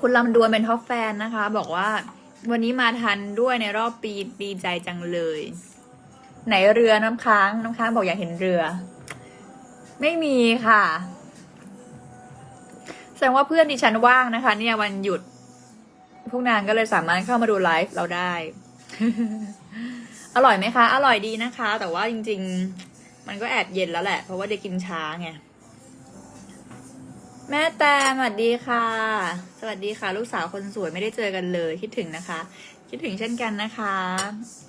คุณลำดวนเป็นท็อปแฟนนะคะ บอกว่าวันนี้มาทันด้วยในรอบปีดีใจจังเลย ไหนเรือน้ำค้างน้ำค้างบอกอยากเห็นเรือ ไม่มีค่ะ แสดงว่าเพื่อนดิฉันว่างนะคะ เนี่ยวันหยุด พวกนางก็เลยสามารถเข้ามาดูไลฟ์เราได้ อร่อยไหมคะ อร่อยดีนะคะ แต่ว่าจริง ๆ มันก็แอบเย็นแล้วแหละ เพราะว่าเด็กกินช้าไง แม่แตมสวัสดีค่ะ สวัสดีค่ะ ลูกสาวคนสวยไม่ได้เจอกันเลยคิดถึงนะคะ คิดถึงเช่นกันนะคะ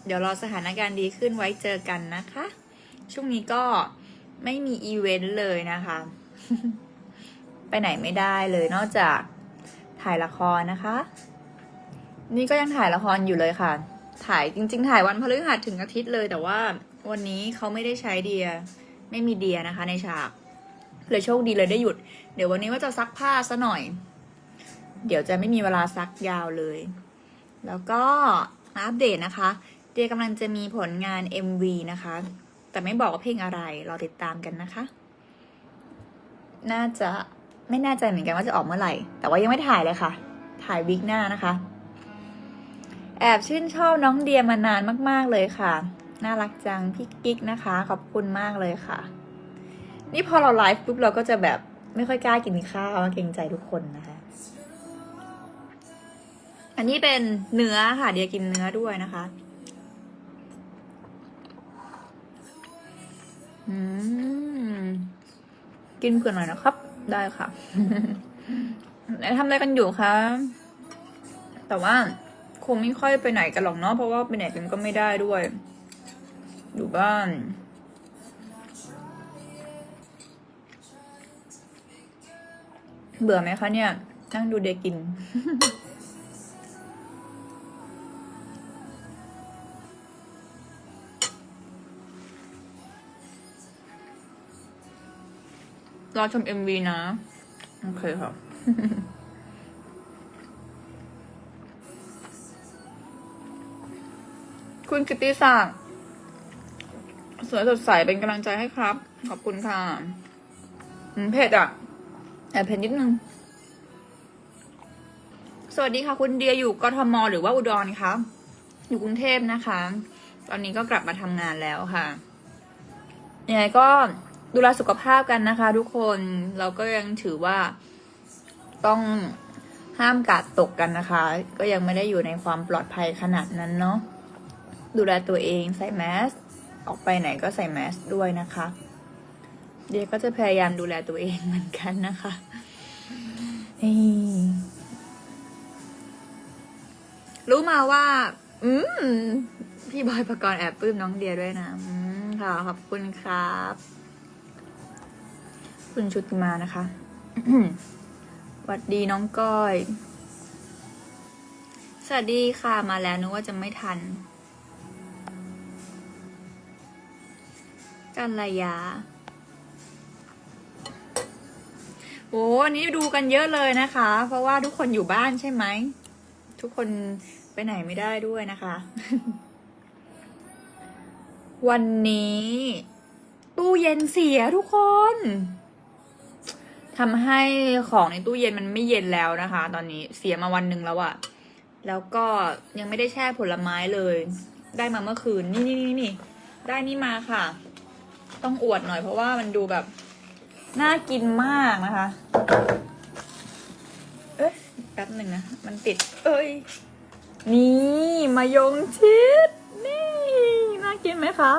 เดี๋ยวรอสถานการณ์ดีขึ้นไว้เจอกันนะคะ ช่วงนี้ก็ไม่มีอีเวนต์เลยนะคะ ไปไหนไม่ได้เลยนอกจากถ่ายละครนะคะ นี่ก็ยังถ่ายละครอยู่เลยค่ะ ถ่ายจริง ๆ ถ่ายวันพฤหัสถึงอาทิตย์เลย แต่ว่าวันนี้เขาไม่ได้ใช้เดีย ไม่มีเดียนะคะ ในฉาก เลยโชคดีเลยได้หยุด เดี๋ยววันนี้ว่าจะซักผ้าซะหน่อย เดี๋ยวจะไม่มีเวลาซักยาวเลย แล้วก็อัปเดตนะคะ เดียกำลังจะมีผลงาน MV นะคะ แต่ไม่บอกว่าเพลงอะไร รอติดตามกันนะคะ น่าจะไม่แน่ใจเหมือนกันว่าจะออกเมื่อไหร่ แต่ว่ายังไม่ถ่ายเลยค่ะ ถ่ายวิกหน้านะคะ แอบชื่นชอบน้องเดียมานานมาก ๆเลยค่ะ น่ารักจังพี่กิ๊กนะคะ ขอบคุณมากเลยค่ะ นี่พอเราไลฟ์ปุ๊บเราก็จะแบบไม่ค่อยกล้ากินข้าวเกรงใจทุกคนนะคะ อันนี้เป็นเนื้อค่ะ เดียกินเนื้อด้วยนะคะอืมกินเผื่อหน่อยนะครับ ได้ค่ะไหนทำอะไรกันอยู่คะแต่ว่าคงไม่ค่อยไปไหนกันหรอกเนาะเพราะว่าไปไหนกันก็ไม่ได้ด้วย อยู่บ้าน เบื่อไหมคะเนี่ยนั่งดูเด็กกิน รอชม MV นะ โอเคค่ะคุณกิตติศักดิ์สวยสดใสเป็นกำลังใจให้ครับ ขอบคุณค่ะอืมเผ็ดอะ แอบเผ็ดนิดนึง สวัสดีค่ะ คุณเดียอยู่กทมหรือว่าอุดรคะอยู่กรุงเทพนะคะ ตอนนี้ก็กลับมาทำงานแล้วค่ะยังไงก็ดูแลสุขภาพกันนะคะ ทุกคนเราก็ยังถือว่าต้องห้ามกาดตกกันนะคะ ก็ยังไม่ได้อยู่ในความปลอดภัยขนาดนั้นเนาะดูแลตัวเองใส่แมสออกไปไหนก็ใส่แมสด้วยนะคะ เดียก็จะพยายามดูแลตัวเองเหมือนกันนะคะรู้มาว่า อืม พี่บอยประกรณ์แอบปลื้มน้องเดียด้วยนะ อืมค่ะ ขอบคุณครับ คุณชุติมานะคะสวัสดีน้องก้อย สวัสดีค่ะ มาแล้วนึกว่าจะไม่ทัน กันระยา โอ้อันนี้ดูกันเยอะเลยนะคะ เพราะว่าทุกคนอยู่บ้านใช่ไหม ทุกคนไปไหนไม่ได้ด้วยนะคะ วันนี้ ตู้เย็นเสียทุกคนทำให้ของในตู้เย็นมันไม่เย็นแล้วนะคะ ตอนนี้เสียมาวันหนึ่งแล้วอะแล้วก็ยังไม่ได้แช่ผลไม้เลย ได้มาเมื่อคืน นี่นี่นี่นี่ได้นี่มาค่ะ ต้องอวดหน่อยเพราะว่ามันดูแบบ น่ากินมากนะคะ เอ๊ะแป๊บหนึ่งนะ มันติด เอ้ย นี่มายงชิด นี่ น่ากินไหมคะ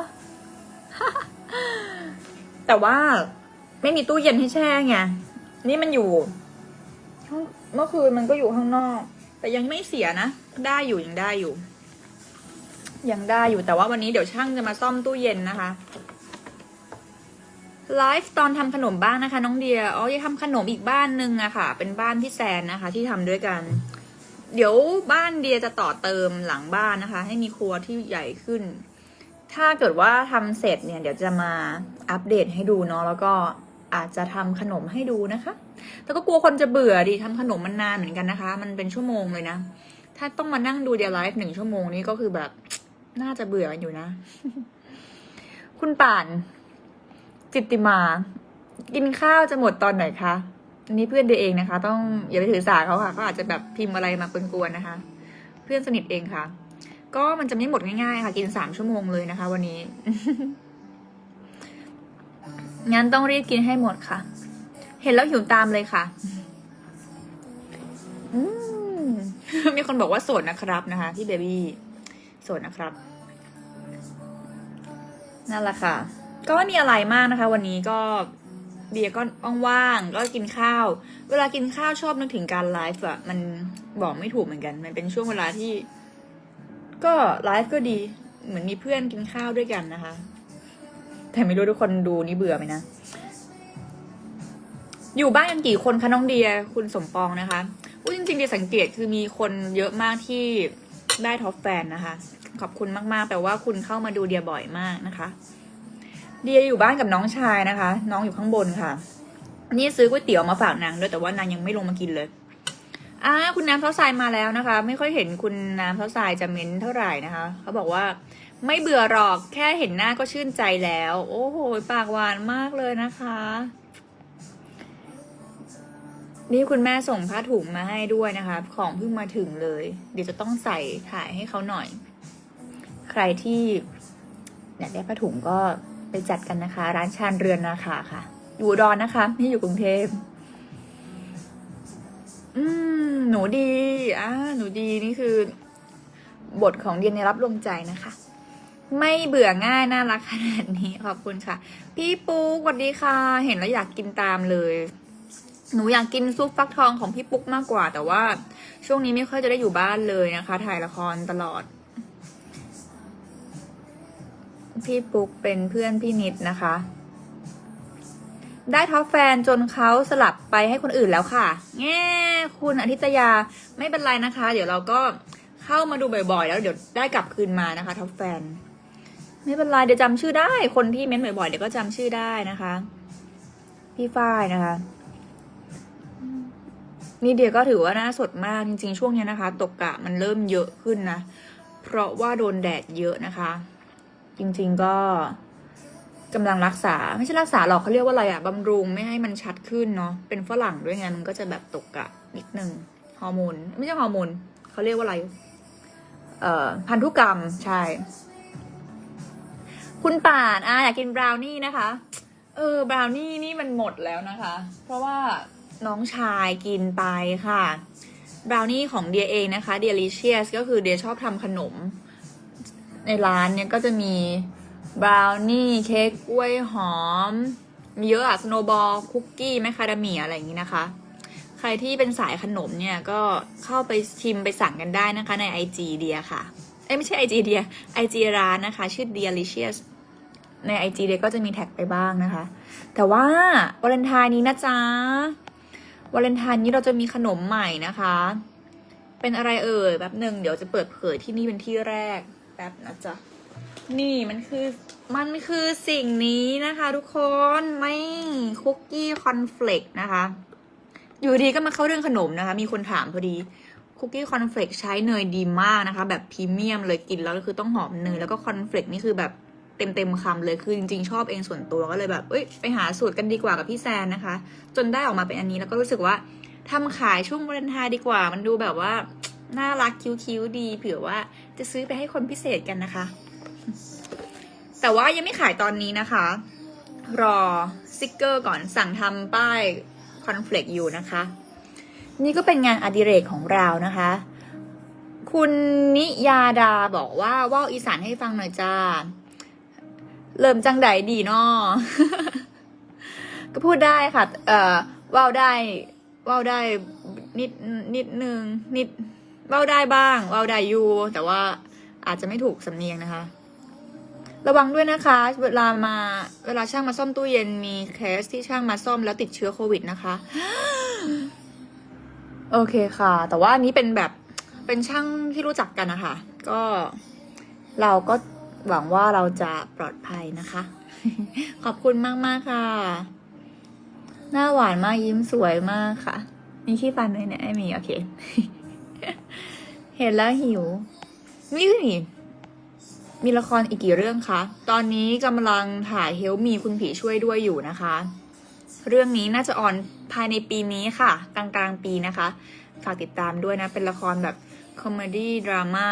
แต่ว่าไม่มีตู้เย็นให้แช่ไง นี่มันอยู่ห้องเมื่อคืนมันก็อยู่ข้างนอก แต่ยังไม่เสียนะ ได้อยู่ยังได้อยู่ ยังได้อยู่ แต่ว่าวันนี้เดี๋ยวช่างจะมาซ่อมตู้เย็นนะคะ ไลฟ์ตอนทำขนมบ้างนะคะ น้องเดียอ๋อจะทำขนมอีกบ้านหนึ่งอะค่ะ เป็นบ้านพี่แซนนะคะ ที่ทำด้วยกัน เดี๋ยวบ้านเดียจะต่อเติมหลังบ้านนะคะ ให้มีครัวที่ใหญ่ขึ้น ถ้าเกิดว่าทำเสร็จเนี่ย เดี๋ยวจะมาอัปเดตให้ดูเนาะแล้วก็อาจจะทำขนมให้ดูนะคะแต่ก็กลัวคนจะเบื่อดิทำขนมมันนานเหมือนกันนะคะ มันเป็นชั่วโมงเลยนะ ถ้าต้องมานั่งดูเดียไลฟ์หนึ่งชั่วโมงนี้ก็คือแบบน่าจะเบื่ออยู่นะ คุณป่าน จิตติมา กินข้าวจะหมดตอนไหนคะนี่เพื่อนเดียเองนะคะ ต้องอย่าไปถือสาเขาค่ะเขาอาจจะแบบพิมพ์อะไรมากวนๆนะคะ เพื่อนสนิทเองค่ะ ก็มันจะไม่หมดง่ายๆ ค่ะ กินสามชั่วโมงเลยนะคะ วันนี้งั้นต้องรีบกินให้หมดค่ะ เห็นแล้วหิวตามเลยค่ะอืมมีคนบอกว่าโสดนะครับนะคะพี่เบบี้โสดนะครับ นั่นแหละค่ะ ก็ไม่มีอะไรมากนะคะ วันนี้ก็เบียร์ก็ว่างๆก็กินข้าว เวลากินข้าวชอบนึกถึงการไลฟ์อะมันบอกไม่ถูกเหมือนกัน มันเป็นช่วงเวลาที่ ก็ไลฟ์ก็ดี เหมือนมีเพื่อนกินข้าวด้วยกันนะคะ แต่ไม่รู้ทุกคนดูนี่เบื่อไหมนะ อยู่บ้านกันกี่คนคะน้องเดีย คุณสมปองนะคะอุ้จริงๆเดียสังเกตคือมีคนเยอะมากที่ได้ท็อปแฟนนะคะ ขอบคุณมากๆแปลว่าคุณเข้ามาดูเดียบ่อยมากนะคะ เดียอยู่บ้านกับน้องชายนะคะ น้องอยู่ข้างบนค่ะ นี่ซื้อก๋วยเตี๋ยวมาฝากนางด้วยแต่ว่านางยังไม่ลงมากินเลยอ่าคุณน้ำเท้าทรายมาแล้วนะคะ ไม่ค่อยเห็นคุณน้ำเท้าทรายจะเม้นเท่าไหร่นะคะ เขาบอกว่าไม่เบื่อหรอกแค่เห็นหน้าก็ชื่นใจแล้ว โอ้โหปากหวานมากเลยนะคะ นี่คุณแม่ส่งผ้าถุงมาให้ด้วยนะคะ ของเพิ่งมาถึงเลย เดี๋ยวจะต้องใส่ถ่ายให้เขาหน่อย ใครที่อยากได้ผ้าถุงก็ ไปจัดกันนะคะ ร้านชานเรือนนาคาค่ะ อยู่อุดอนนะคะไม่อยู่กรุงเทพอืมหนูดีอ่าหนูดีนี่คือ บทของเดียนในรับลมใจนะคะ ไม่เบื่อง่ายน่ารักขนาดนี้ขอบคุณค่ะ พี่ปุ๊กสวัสดีค่ะ เห็นแล้วอยากกินตามเลย หนูอยากกินซุปฟักทองของพี่ปุ๊กมากกว่า แต่ว่า ช่วงนี้ไม่ค่อยจะได้อยู่บ้านเลยนะคะ ถ่ายละครตลอด พี่ปุ๊กเป็นเพื่อนพี่นิดนะคะ ได้ท็อปแฟนจนเขาสลับไปให้คนอื่นแล้วค่ะ แง่คุณอาทิตยาไม่เป็นไรนะคะ เดี๋ยวเราก็เข้ามาดูบ่อยๆ แล้วเดี๋ยวได้กลับคืนมานะคะท็อปแฟน ไม่เป็นไรเดี๋ยวจำชื่อได้ คนที่เม้นบ่อยๆเดี๋ยวก็จำชื่อได้นะคะ พี่ฝ้ายนะคะนี่เดียก็ถือว่าน่าสดมากจริงๆช่วงนี้นะคะ ตกกะมันเริ่มเยอะขึ้นนะ เพราะว่าโดนแดดเยอะนะคะ จริง ๆ ก็กำลังรักษา ไม่ใช่รักษาหรอกเขาเรียกว่าอะไรอะบำรุงไม่ให้มันชัดขึ้นเนาะเป็นฝรั่งด้วยไงมันก็จะแบบตกกะนิดนึงฮอร์โมนไม่ใช่ฮอร์โมนเขาเรียกว่าอะไร เอ่อพันธุกรรมใช่ คุณป่านอะอยากกินบราวนี่นะคะ เออบราวนี่นี่มันหมดแล้วนะคะ เพราะว่าน้องชายกินไปค่ะบราวนี่ของเดียเองนะคะเดียลิเชียสก็คือเดียชอบทำขนม ในร้านเนี่ยก็จะมีบราวนี่เค้กกล้วยหอม มีเยอะอะสโนบอลคุกกี้แมคคาเดเมียอะไรอย่างนี้นะคะ ใครที่เป็นสายขนมเนี่ยก็เข้าไปชิมไปสั่งกันได้นะคะใน IG เดียค่ะ เอ้ไม่ใช่ IG เดีย IG ร้านนะคะ ชื่อ Delicious ใน IG เดียก็จะมีแท็กไปบ้างนะคะ แต่ว่าวาเลนไทน์นี้นะจ๊ะวาเลนไทน์นี้เราจะมีขนมใหม่นะคะ เป็นอะไรเอ่ยแป๊บหนึ่งเดี๋ยวจะเปิดเผยที่นี่เป็นที่แรก ป๊บนะจ๊ะ นี่มันคือมันคือสิ่งนี้นะคะ ทุกคนไม่คุกกี้คอนเฟลกนะคะ อยู่ดีก็มาเข้าเรื่องขนมนะคะ มีคนถามพอดีคุกกี้คอนเฟลกใช้เนยดีมากนะคะ แบบพรีเมียมเลยกินแล้วก็คือต้องหอมเนยแล้วก็คอนเฟลกนี่คือแบบเต็มเต็มคำเลยคือจริงๆชอบเองส่วนตัวก็เลยแบบเอ้ยไปหาสูตรกันดีกว่ากับพี่แซนนะคะ จนได้ออกมาเป็นอันนี้แล้วก็รู้สึกว่าทำขายช่วงวาเลนไทน์ดีกว่า มันดูแบบว่า น่ารักคิ้วๆดี เผื่อว่าจะซื้อไปให้คนพิเศษกันนะคะ แต่ว่ายังไม่ขายตอนนี้นะคะ รอสติกเกอร์ก่อนสั่งทำป้ายคอนเฟลกอยู่นะคะ นี่ก็เป็นงานอดิเรกของเรานะคะ คุณนิยาดาบอกว่าว่าวอีสานให้ฟังหน่อยจ้า เริ่มจังไดดีเนาะก็พูดได้ค่ะ เอ่อว่าวได้ว่าวได้นิดนิดนึงนิด ว่าได้บ้างว่าได้อยู่แต่ว่าอาจจะไม่ถูกสำเนียงนะคะ ระวังด้วยนะคะ เวลามาเวลาช่างมาซ่อมตู้เย็นมีเคสที่ช่างมาซ่อมแล้วติดเชื้อโควิดนะคะโอเคค่ะ แต่ว่านี้เป็นแบบเป็นช่างที่รู้จักกันนะคะก็เราก็หวังว่าเราจะปลอดภัยนะคะ ขอบคุณมากมากๆค่ะ หน้าหวานมากยิ้มสวยมากค่ะ มีขี้ฟันด้วยเนี่ยไอ้มี โอเค เห็นแล้วหิวนี่คือนี่มีละครอีกกี่เรื่องคะ ตอนนี้กำลังถ่ายเฮลมีคุณผีช่วยด้วยอยู่นะคะ เรื่องนี้น่าจะออนภายในปีนี้ค่ะ กลางกลางๆปีนะคะ ฝากติดตามด้วยนะ เป็นละครแบบคอมเมดี้ดราม่า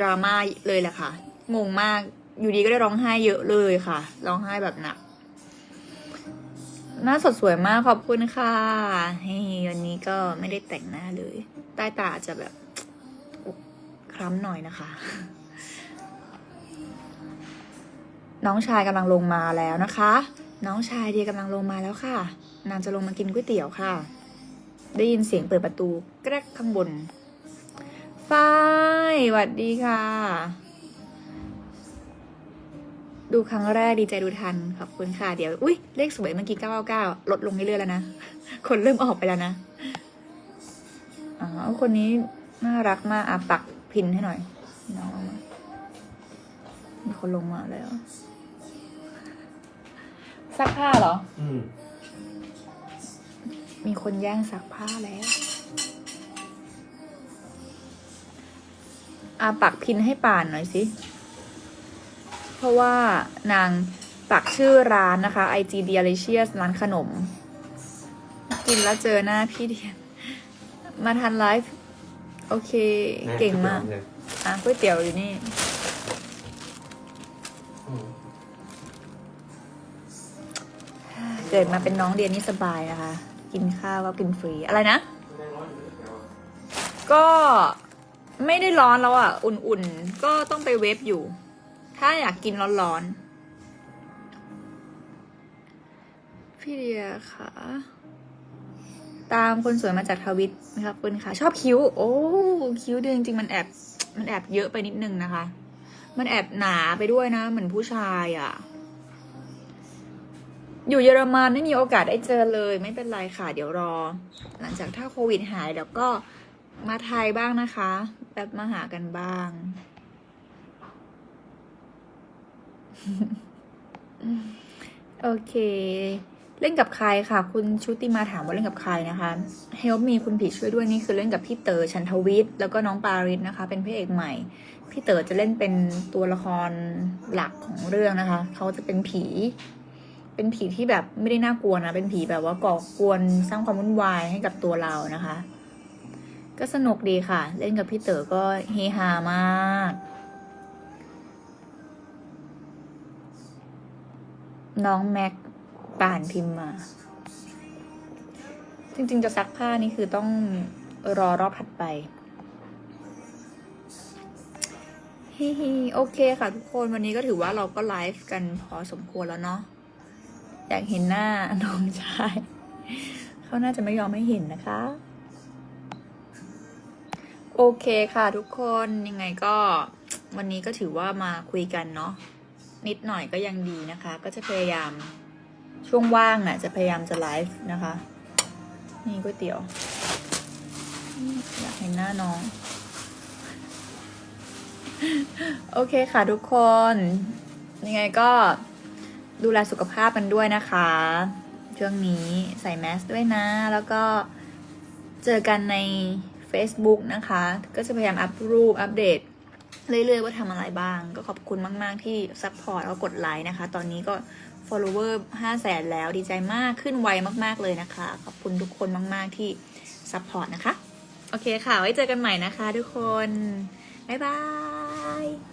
ดราม่าเลยแหละค่ะ งงมาก อยู่ดีก็ได้ร้องไห้เยอะเลยค่ะ ร้องไห้แบบหนัก หน้าสดสวยมากขอบคุณค่ะ เฮ้ยวันนี้ก็ไม่ได้แต่งหน้าเลย ใต้ตาจะแบบคล้ำหน่อยนะคะ น้องชายกำลังลงมาแล้วนะคะ น้องชายเดียกำลังลงมาแล้วค่ะ นางจะลงมากินก๋วยเตี๋ยวค่ะ ได้ยินเสียงเปิดประตูแกรกข้างบนฝ้ายสวัสดีค่ะ ดูครั้งแรกดีใจดูทัน ขอบคุณค่ะ เดี๋ยว อุ้ยเลขสวยเมื่อกี้999ลดลงเรื่อยๆแล้วนะ คนเริ่มออกไปแล้วนะ อ๋อคนนี้น่ารักมากอะปักพินให้หน่อย น้องเอามามีคนลงมาแล้วซักผ้าเหรอ อืมมีคนแย่งซักผ้าแล้วอาปักพินให้ป่านหน่อยสิ เพราะว่านางปักชื่อร้านนะคะ IG Delicious ร้านขนม กินแล้วเจอหน้าพี่เดียน มาทันไลฟ์ โอเค เก่งมากเลยอะก๋วยเตี๋ยวอยู่นี่อืมเกิดมาเป็นน้องเดียนนี่สบายนะคะ กินข้าวก็กินฟรี อะไรนะ ก็ไม่ได้ร้อนแล้วอะ อุ่นๆ ก็ต้องไปเวฟอยู่ ถ้าอยากกินร้อนๆ พี่เดียค่ะ ตามคนสวยมาจากทวิตนะครับคุณค่ะ ชอบคิ้ว โอ้คิ้วเดียจริงๆมันแอบมันแอบเยอะไปนิดนึงนะคะ มันแอบหนาไปด้วยนะ เหมือนผู้ชายอะ อยู่เยอรมันไม่มีโอกาสได้เจอเลย ไม่เป็นไรค่ะ เดี๋ยวรอ หลังจากถ้าโควิดหายเดี๋ยวก็มาไทยบ้างนะคะ แบบมาหากันบ้าง โอเค เล่นกับใครค่ะ คุณชุติมาถามว่าเล่นกับใครนะคะ Help me คุณผีช่วยด้วยนี่คือเล่นกับพี่เต๋อชันทวิทย์แล้วก็น้องปาริสนะคะ เป็นพระเอกใหม่ พี่เต๋อจะเล่นเป็นตัวละครหลักของเรื่องนะคะ เขาจะเป็นผี เป็นผีที่แบบไม่ได้น่ากลัวนะเป็นผีแบบว่าก่อกวนสร้างความวุ่นวายให้กับตัวเรานะคะ ก็สนุกดีค่ะ เล่นกับพี่เต๋อก็เฮฮามากน้องแม็ก ป่านพิมพ์มา จริงๆ จะซักผ้านี่คือต้องรอรอบถัดไปฮิฮิโอเคค่ะทุกคนวันนี้ก็ถือว่าเราก็ไลฟ์กันพอสมควรแล้วเนาะอยากเห็นหน้าน้องชาย เขาน่าจะไม่ยอมให้เห็นนะคะ โอเคค่ะทุกคนยังไงก็วันนี้ก็ถือว่ามาคุยกันเนาะนิดหน่อยก็ยังดีนะคะ ก็จะพยายาม ช่วงว่างน่ะ จะพยายามจะไลฟ์นะคะ นี่ก๋วยเตี๋ยวอืมอยากเห็นหน้าน้อง โอเคค่ะทุกคน ยังไงก็ดูแลสุขภาพกันด้วยนะคะ ช่วงนี้ใส่แมสด้วยนะ แล้วก็เจอกันใน Facebook นะคะ ก็จะพยายามอัพรูปอัปเดตเรื่อยๆว่าทำอะไรบ้าง ก็ขอบคุณมาก ๆ ที่ซัพพอร์ตแล้วกดไลค์นะคะ ตอนนี้ก็ follower 5 0 0แสนแล้วดีใจมากขึ้นไวมาก ๆ เลยนะคะ ขอบคุณทุกคนมาก ๆ ที่ซัพพอร์ตนะคะ โอเคค่ะ ไว้เจอกันใหม่นะคะทุกคน บ๊ายบาย